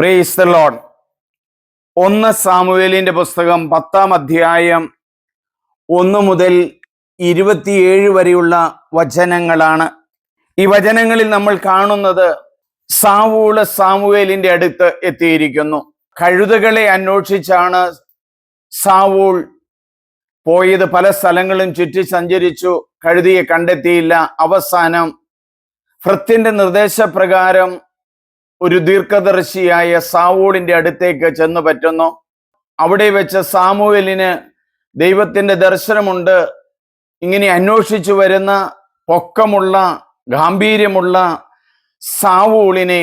Praise the load ഒന്ന് സാമുവേലിന്റെ പുസ്തകം പത്താം അധ്യായം ഒന്ന് മുതൽ ഇരുപത്തിയേഴ് വരെയുള്ള വചനങ്ങളാണ്. ഈ വചനങ്ങളിൽ നമ്മൾ കാണുന്നത് സാവൂൾ സാമുവേലിന്റെ അടുത്ത് എത്തിയിരിക്കുന്നു. കഴുതകളെ അന്വേഷിച്ചാണ് സാവൂൾ പോയത്. പല സ്ഥലങ്ങളും ചുറ്റി സഞ്ചരിച്ചു. കഴുതിയെ കണ്ടെത്തിയില്ല. അവസാനം ഭൃത്യന്റെ നിർദ്ദേശപ്രകാരം ഒരു ദീർഘദർശിയായ സാവൂളിന്റെ അടുത്തേക്ക് ചെന്ന് പറ്റുന്നു. അവിടെ വെച്ച് സാമുവലിന് ദൈവത്തിന്റെ ദർശനമുണ്ട്. ഇങ്ങനെ അന്വേഷിച്ചു വരുന്ന പൊക്കമുള്ള ഗാംഭീര്യമുള്ള സാവൂളിനെ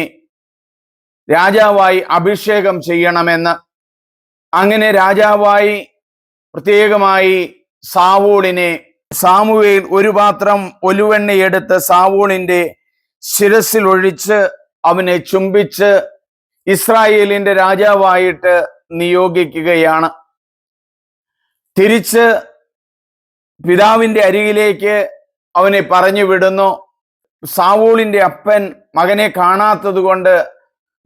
രാജാവായി അഭിഷേകം ചെയ്യണമെന്ന്. അങ്ങനെ രാജാവായി പ്രത്യേകമായി സാവൂളിനെ സാമുവേൽ ഒരു പാത്രം ഒലുവെണ്ണയെടുത്ത് സാവൂളിന്റെ ശിരസിൽ ഒഴിച്ച് അവനെ ചുംബിച്ച് ഇസ്രായേലിന്റെ രാജാവായിട്ട് നിയോഗിക്കുകയാണ്. തിരിച്ച് പിതാവിന്റെ അരികിലേക്ക് അവനെ പറഞ്ഞു വിടുന്നു. സാവൂളിന്റെ അപ്പൻ മകനെ കാണാത്തത് കൊണ്ട്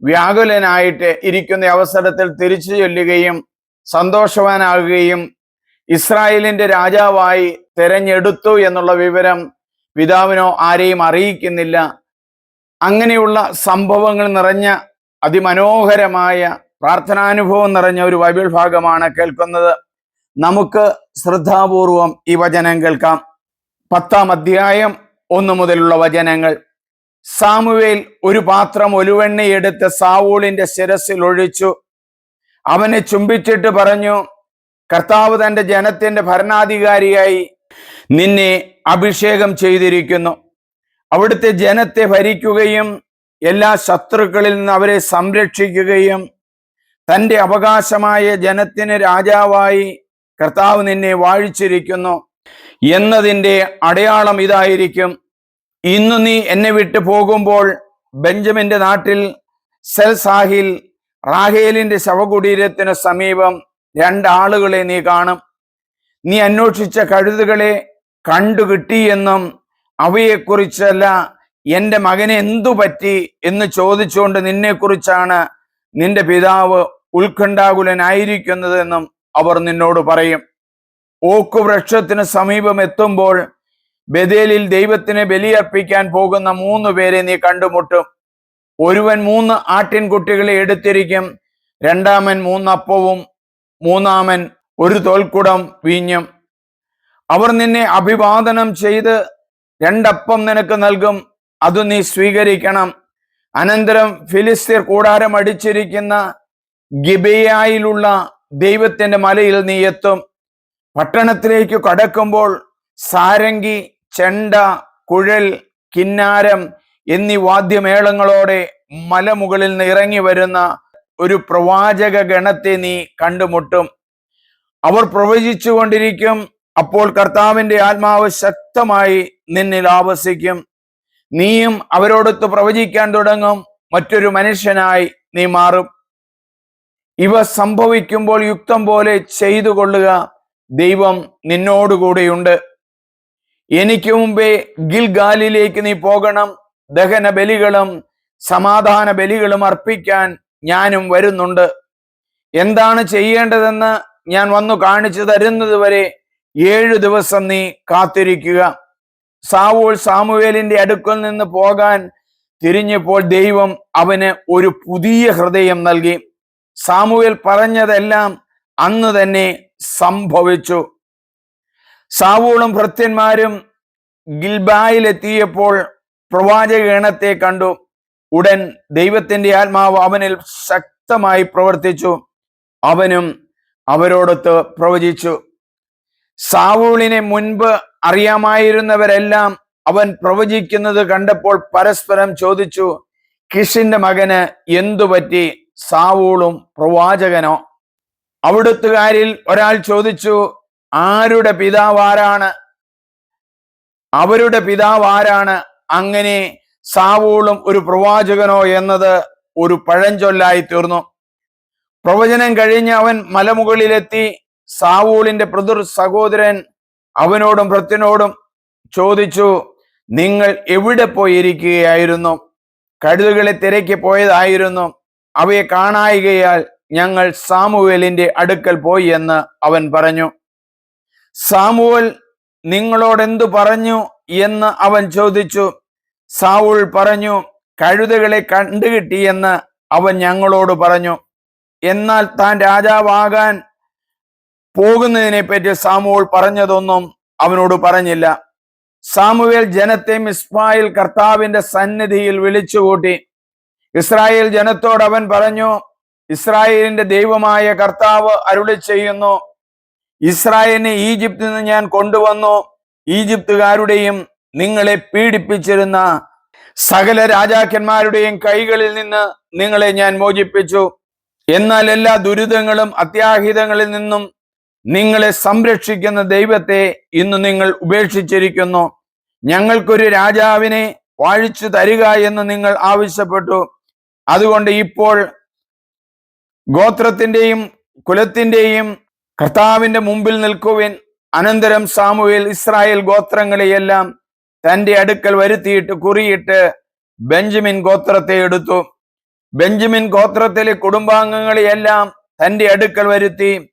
വ്യാകുലനായിട്ട് ഇരിക്കുന്ന അവസരത്തിൽ തിരിച്ചു ചൊല്ലുകയും സന്തോഷവാനാകുകയും ഇസ്രായേലിന്റെ രാജാവായി തെരഞ്ഞെടുത്തു എന്നുള്ള വിവരം പിതാവിനോ ആരെയും അറിയിക്കുന്നില്ല. അങ്ങനെയുള്ള സംഭവങ്ങൾ നിറഞ്ഞ അതിമനോഹരമായ പ്രാർത്ഥനാനുഭവം നിറഞ്ഞ ഒരു ബൈബിൾ ഭാഗമാണ് കേൾക്കുന്നത്. നമുക്ക് ശ്രദ്ധാപൂർവം ഈ വചനം കേൾക്കാം. പത്താം അധ്യായം ഒന്ന് മുതലുള്ള വചനങ്ങൾ. സാമുവേൽ ഒരു പാത്രം ഒലുവെണ്ണയെടുത്ത് സാവൂളിന്റെ ശിരസിൽ ഒഴിച്ചു. അവനെ ചുംബിച്ചിട്ട് പറഞ്ഞു കർത്താവ് തന്റെ ജനത്തിന്റെ ഭരണാധികാരിയായി നിന്നെ അഭിഷേകം ചെയ്തിരിക്കുന്നു. അവിടുത്തെ ജനത്തെ ഭരിക്കുകയും എല്ലാ ശത്രുക്കളിൽ നിന്ന് അവരെ സംരക്ഷിക്കുകയും തന്റെ അവകാശമായ ജനത്തിന് രാജാവായി കർത്താവ് നിന്നെ വാഴിച്ചിരിക്കുന്നു എന്നതിന്റെ അടയാളം ഇതായിരിക്കും. ഇന്നു നീ എന്നെ വിട്ടു പോകുമ്പോൾ ബെഞ്ചമിന്റെ നാട്ടിൽ സെൽസാഹിൽ റാഹേലിന്റെ ശവകുടീരത്തിന് സമീപം രണ്ടാളുകളെ നീ കാണും. നീ അന്വേഷിച്ച കഴുതുകളെ കണ്ടു കിട്ടിയെന്നും അവയെക്കുറിച്ചല്ല എന്റെ മകനെ എന്തു പറ്റി എന്ന് ചോദിച്ചുകൊണ്ട് നിന്നെക്കുറിച്ചാണ് നിന്റെ പിതാവ് ഉത്കണ്ഠാകുലനായിരിക്കുന്നതെന്നും അവർ നിന്നോട് പറയും. ഓക്കു വൃക്ഷത്തിന് സമീപം എത്തുമ്പോൾ ബദേലിൽ ദൈവത്തിന് ബലിയർപ്പിക്കാൻ പോകുന്ന മൂന്ന് പേരെ നീ കണ്ടുമുട്ടും. ഒരുവൻ മൂന്ന് ആട്ടിൻകുട്ടികളെ എടുത്തിരിക്കും രണ്ടാമൻ മൂന്നപ്പവും മൂന്നാമൻ ഒരു തോൽക്കുടം വീഞ്ഞും. അവർ നിന്നെ അഭിവാദനം ചെയ്ത് രണ്ടപ്പം നിനക്ക് നൽകും. അത് നീ സ്വീകരിക്കണം. അനന്തരം ഫിലിസ്തീർ കൂടാരം അടിച്ചിരിക്കുന്ന ഗിബയായിലുള്ള ദൈവത്തിന്റെ മലയിൽ നീ എത്തും. പട്ടണത്തിലേക്ക് കടക്കുമ്പോൾ സാരംഗി ചെണ്ട കുഴൽ കിന്നാരം എന്നീ വാദ്യമേളങ്ങളോടെ മലമുകളിൽ നിന്ന് ഇറങ്ങി വരുന്ന ഒരു പ്രവാചക ഗണത്തെ നീ കണ്ടുമുട്ടും. അവർ പ്രവചിച്ചു കൊണ്ടിരിക്കും അപ്പോൾ കർത്താവിന്റെ ആത്മാവ് ശക്തമായി നിന്നിൽ ആവസിക്കും. നീയും അവരോടൊത്ത് പ്രവചിക്കാൻ തുടങ്ങും. മറ്റൊരു മനുഷ്യനായി നീ മാറും. ഇവ സംഭവിക്കുമ്പോൾ യുക്തം പോലെ ചെയ്തു കൊള്ളുക ദൈവം നിന്നോടുകൂടെയുണ്ട് എനിക്ക് മുമ്പേ ഗിൽഗാലിലേക്ക് നീ പോകണം. ദഹന ബലികളും സമാധാന ബലികളും അർപ്പിക്കാൻ ഞാനും വരുന്നുണ്ട്. എന്താണ് ചെയ്യേണ്ടതെന്ന് ഞാൻ വന്നു കാണിച്ചു തരുന്നത് വരെ ഏഴു ദിവസം നീ കാത്തിരിക്കുക. സാവൂൾ സാമുവേലിന്റെ അടുക്കൽ നിന്ന് പോകാൻ തിരിഞ്ഞപ്പോൾ ദൈവം അവന് ഒരു പുതിയ ഹൃദയം നൽകി. സാമുവേൽ പറഞ്ഞതെല്ലാം അന്ന് തന്നെ സംഭവിച്ചു. സാവൂളും ഭൃത്യന്മാരും ഗിൽബായിലെത്തിയപ്പോൾ പ്രവാചക ഗണത്തെ കണ്ടു. ഉടൻ ദൈവത്തിന്റെ ആത്മാവ് അവനിൽ ശക്തമായി പ്രവർത്തിച്ചു. അവനും അവരോടൊത്ത് പ്രവചിച്ചു. സാവൂളിനെ മുൻപ് അറിയാമായിരുന്നവരെല്ലാം അവൻ പ്രവചിക്കുന്നത് കണ്ടപ്പോൾ പരസ്പരം ചോദിച്ചു കിഷിന്റെ മകന് എന്തുപറ്റി സാവൂളും പ്രവാചകനോ? അവിടുത്തുകാരിൽ ഒരാൾ ചോദിച്ചു ആരുടെ പിതാവാരാണ്? അവരുടെ പിതാവാരാണ് അങ്ങനെ സാവൂളും ഒരു പ്രവാചകനോ എന്നത് ഒരു പഴഞ്ചൊല്ലായി തീർന്നു. പ്രവചനം കഴിഞ്ഞ് അവൻ മലമുകളിലെത്തി സാവൂളിന്റെ പ്രതിർ സഹോദരൻ അവനോടും ഭൃത്യനോടും ചോദിച്ചു നിങ്ങൾ എവിടെ പോയിരിക്കുകയായിരുന്നു? കഴുതുകളെ തിരക്കി പോയതായിരുന്നു. അവയെ കാണായികയാൽ ഞങ്ങൾ സാമുവേലിന്റെ അടുക്കൽ പോയി എന്ന് അവൻ പറഞ്ഞു. സാമുവൽ നിങ്ങളോട് എന്തു പറഞ്ഞു? എന്ന് അവൻ ചോദിച്ചു. സാവുൾ പറഞ്ഞു കഴുതകളെ കണ്ടുകിട്ടിയെന്ന് അവൻ ഞങ്ങളോട് പറഞ്ഞു. എന്നാൽ താൻ രാജാവാകാൻ പോകുന്നതിനെ പറ്റി സാമുവൽ പറഞ്ഞതൊന്നും അവനോട് പറഞ്ഞില്ല. സാമുവേൽ ജനത്തെ മിസ്ബായിൽ കർത്താവിന്റെ സന്നിധിയിൽ വിളിച്ചുകൂട്ടി. ഇസ്രായേൽ ജനത്തോട് അവൻ പറഞ്ഞു ഇസ്രായേലിന്റെ ദൈവമായ കർത്താവ് അരുളി ചെയ്യുന്നു ഇസ്രായേലിനെ ഈജിപ്തിൽ നിന്ന് ഞാൻ കൊണ്ടുവന്നു ഈജിപ്തുകാരുടെയും നിങ്ങളെ പീഡിപ്പിച്ചിരുന്ന സകല രാജാക്കന്മാരുടെയും കൈകളിൽ നിന്ന് നിങ്ങളെ ഞാൻ മോചിപ്പിച്ചു. എന്നാൽ എല്ലാ ദുരിതങ്ങളും അത്യാഹിതങ്ങളിൽ നിന്നും നിങ്ങളെ സംരക്ഷിക്കുന്ന ദൈവത്തെ ഇന്ന് നിങ്ങൾ ഉപേക്ഷിച്ചിരിക്കുന്നു. ഞങ്ങൾക്കൊരു രാജാവിനെ വാഴിച്ചു തരിക എന്ന് നിങ്ങൾ ആവശ്യപ്പെട്ടു. അതുകൊണ്ട് ഇപ്പോൾ ഗോത്രത്തിന്റെയും കുലത്തിന്റെയും കർത്താവിന്റെ മുമ്പിൽ നിൽക്കുവിൻ. അനന്തരം സാമുവേൽ ഇസ്രായേൽ ഗോത്രങ്ങളെയെല്ലാം തന്റെ അടുക്കൽ വരുത്തിയിട്ട് കുറിയിട്ട് ബെഞ്ചമിൻ ഗോത്രത്തെ എടുത്തു. ബെഞ്ചമിൻ ഗോത്രത്തിലെ കുടുംബാംഗങ്ങളെയെല്ലാം തന്റെ അടുക്കൽ വരുത്തി.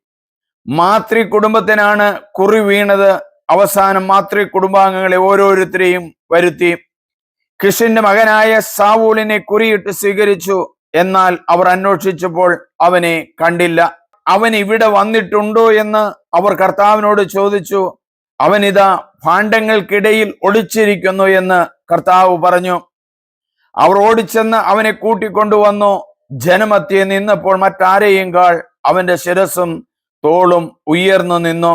മാതൃ കുടുംബത്തിനാണ് കുറി വീണത്. അവസാനം മാതൃ കുടുംബാംഗങ്ങളെ ഓരോരുത്തരെയും വരുത്തി. കിഷിന്റെ മകനായ സാവൂളിനെ കുറിയിട്ട് സ്വീകരിച്ചു. എന്നാൽ അവർ അന്വേഷിച്ചപ്പോൾ അവനെ കണ്ടില്ല. അവൻ ഇവിടെ വന്നിട്ടുണ്ടോ എന്ന് അവർ കർത്താവിനോട് ചോദിച്ചു. അവനിതാ ഭാണ്ഡങ്ങൾക്കിടയിൽ ഒളിച്ചിരിക്കുന്നു എന്ന് കർത്താവ് പറഞ്ഞു. അവർ ഓടിച്ചെന്ന് അവനെ കൂട്ടിക്കൊണ്ടുവന്നു. ജനമധ്യേ നിന്നപ്പോൾ മറ്റാരെയും കാൾ അവന്റെ ശിരസും തോളും ഉയർന്നു നിന്നു.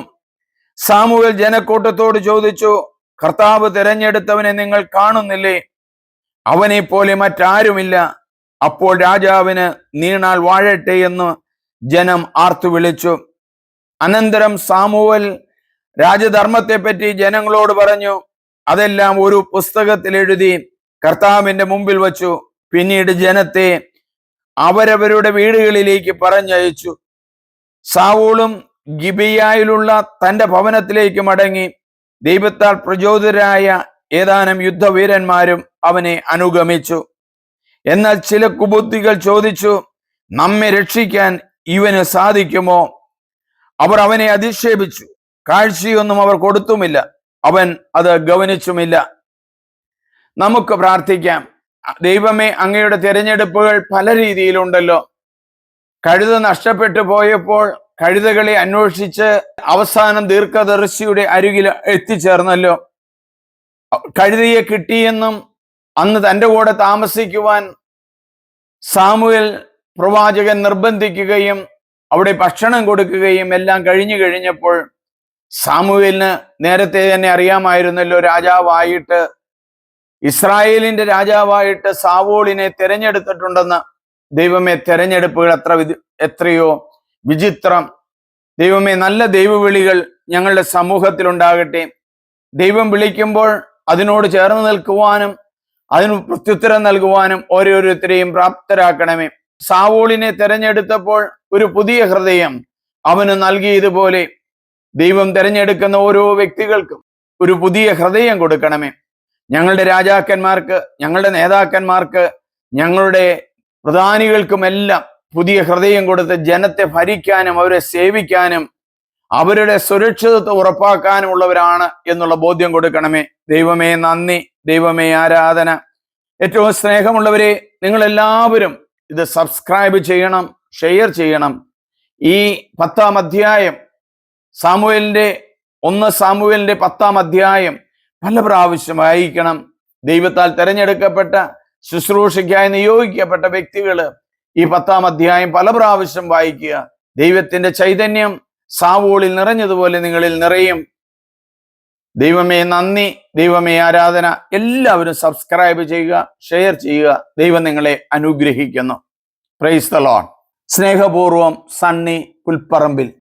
സാമുവൽ ജനക്കൂട്ടത്തോട് ചോദിച്ചു കർത്താവ് തിരഞ്ഞെടുത്തവനെ നിങ്ങൾ കാണുന്നില്ലേ? അവനെ പോലെ മറ്റാരുമില്ല. അപ്പോൾ രാജാവിന് നീണാൾ വാഴട്ടെ എന്ന് ജനം ആർത്തു വിളിച്ചു. അനന്തരം സാമുവൽ രാജധർമ്മത്തെപ്പറ്റി ജനങ്ങളോട് പറഞ്ഞു അതെല്ലാം ഒരു പുസ്തകത്തിൽ എഴുതി കർത്താവിന്റെ മുമ്പിൽ വച്ചു. പിന്നീട് ജനത്തെ അവരവരുടെ വീടുകളിലേക്ക് പറഞ്ഞയച്ചു. സാവൂളും ഗിബിയായിലുള്ള തന്റെ ഭവനത്തിലേക്ക് മടങ്ങി ദൈവത്താൽ പ്രചോദിതരായ ഏതാനും യുദ്ധവീരന്മാരും അവനെ അനുഗമിച്ചു. എന്നാൽ ചില കുബുദ്ധികൾ ചോദിച്ചു നമ്മെ രക്ഷിക്കാൻ ഇവന് സാധിക്കുമോ? അവർ അവനെ അധിക്ഷേപിച്ചു. കാഴ്ചയൊന്നും അവർ കൊടുത്തുമില്ല. അവൻ അത് ഗവനിച്ചുമില്ല. നമുക്ക് പ്രാർത്ഥിക്കാം. ദൈവമേ അങ്ങയുടെ തിരഞ്ഞെടുപ്പുകൾ പല രീതിയിലുണ്ടല്ലോ. കഴുത നഷ്ടപ്പെട്ടു പോയപ്പോൾ കഴുതകളെ അന്വേഷിച്ച് അവസാനം ദീർഘദർശിയുടെ അരികിൽ എത്തിച്ചേർന്നല്ലോ. കഴുതയെ കിട്ടിയെന്നും അന്ന് തന്റെ കൂടെ താമസിക്കുവാൻ സാമുവൽ പ്രവാചകൻ നിർബന്ധിക്കുകയും അവിടെ ഭക്ഷണം കൊടുക്കുകയും എല്ലാം കഴിഞ്ഞു കഴിഞ്ഞപ്പോൾ സാമുവേലിന് നേരത്തെ തന്നെ അറിയാമായിരുന്നല്ലോ രാജാവായിട്ട് ഇസ്രായേലിന്റെ രാജാവായിട്ട് സാവോളിനെ തിരഞ്ഞെടുത്തിട്ടുണ്ടെന്ന്. ദൈവമേ തെരഞ്ഞെടുപ്പുകൾ എത്ര എത്രയോ വിചിത്രം. ദൈവമേ നല്ല ദൈവവിളികൾ ഞങ്ങളുടെ സമൂഹത്തിൽ ഉണ്ടാകട്ടെ. ദൈവം വിളിക്കുമ്പോൾ അതിനോട് ചേർന്ന് നിൽക്കുവാനും അതിന് പ്രത്യുത്തരം നൽകുവാനും ഓരോരുത്തരെയും പ്രാപ്തരാക്കണമേ. സാവോളിനെ തെരഞ്ഞെടുത്തപ്പോൾ ഒരു പുതിയ ഹൃദയം അവന് നൽകിയതുപോലെ ദൈവം തിരഞ്ഞെടുക്കുന്ന ഓരോ വ്യക്തികൾക്കും ഒരു പുതിയ ഹൃദയം കൊടുക്കണമേ. ഞങ്ങളുടെ രാജാക്കന്മാർക്ക് ഞങ്ങളുടെ നേതാക്കന്മാർക്ക് ഞങ്ങളുടെ പ്രധാനികൾക്കുമെല്ലാം പുതിയ ഹൃദയം കൊടുത്ത് ജനത്തെ ഭരിക്കാനും അവരെ സേവിക്കാനും അവരുടെ സുരക്ഷിതത്വം ഉറപ്പാക്കാനുമുള്ളവരാണ് എന്നുള്ള ബോധ്യം കൊടുക്കണമേ. ദൈവമേ നന്ദി. ദൈവമേ ആരാധന. ഏറ്റവും സ്നേഹമുള്ളവരെ നിങ്ങൾ എല്ലാവരും ഇത് സബ്സ്ക്രൈബ് ചെയ്യണം ഷെയർ ചെയ്യണം. ഈ പത്താം അധ്യായം സാമുവേലിന്റെ ഒന്ന് സാമുവേലിന്റെ പത്താം അധ്യായം പല പ്രാവശ്യം വായിക്കണം. ദൈവത്താൽ തിരഞ്ഞെടുക്കപ്പെട്ട ശുശ്രൂഷയ്ക്കായി നിയോഗിക്കപ്പെട്ട വ്യക്തികൾ ഈ പത്താം അധ്യായം പല പ്രാവശ്യം വായിക്കുക. ദൈവത്തിന്റെ ചൈതന്യം സാവോളിൽ നിറഞ്ഞതുപോലെ നിങ്ങളിൽ നിറയും. ദൈവമേ നന്ദി. ദൈവമേ ആരാധന. എല്ലാവരും സബ്സ്ക്രൈബ് ചെയ്യുക ഷെയർ ചെയ്യുക. ദൈവം നിങ്ങളെ അനുഗ്രഹിക്കുന്നു. പ്രൈസ് ദ ലോൺ സ്നേഹപൂർവം സണ്ണി പുൽപ്പറമ്പിൽ.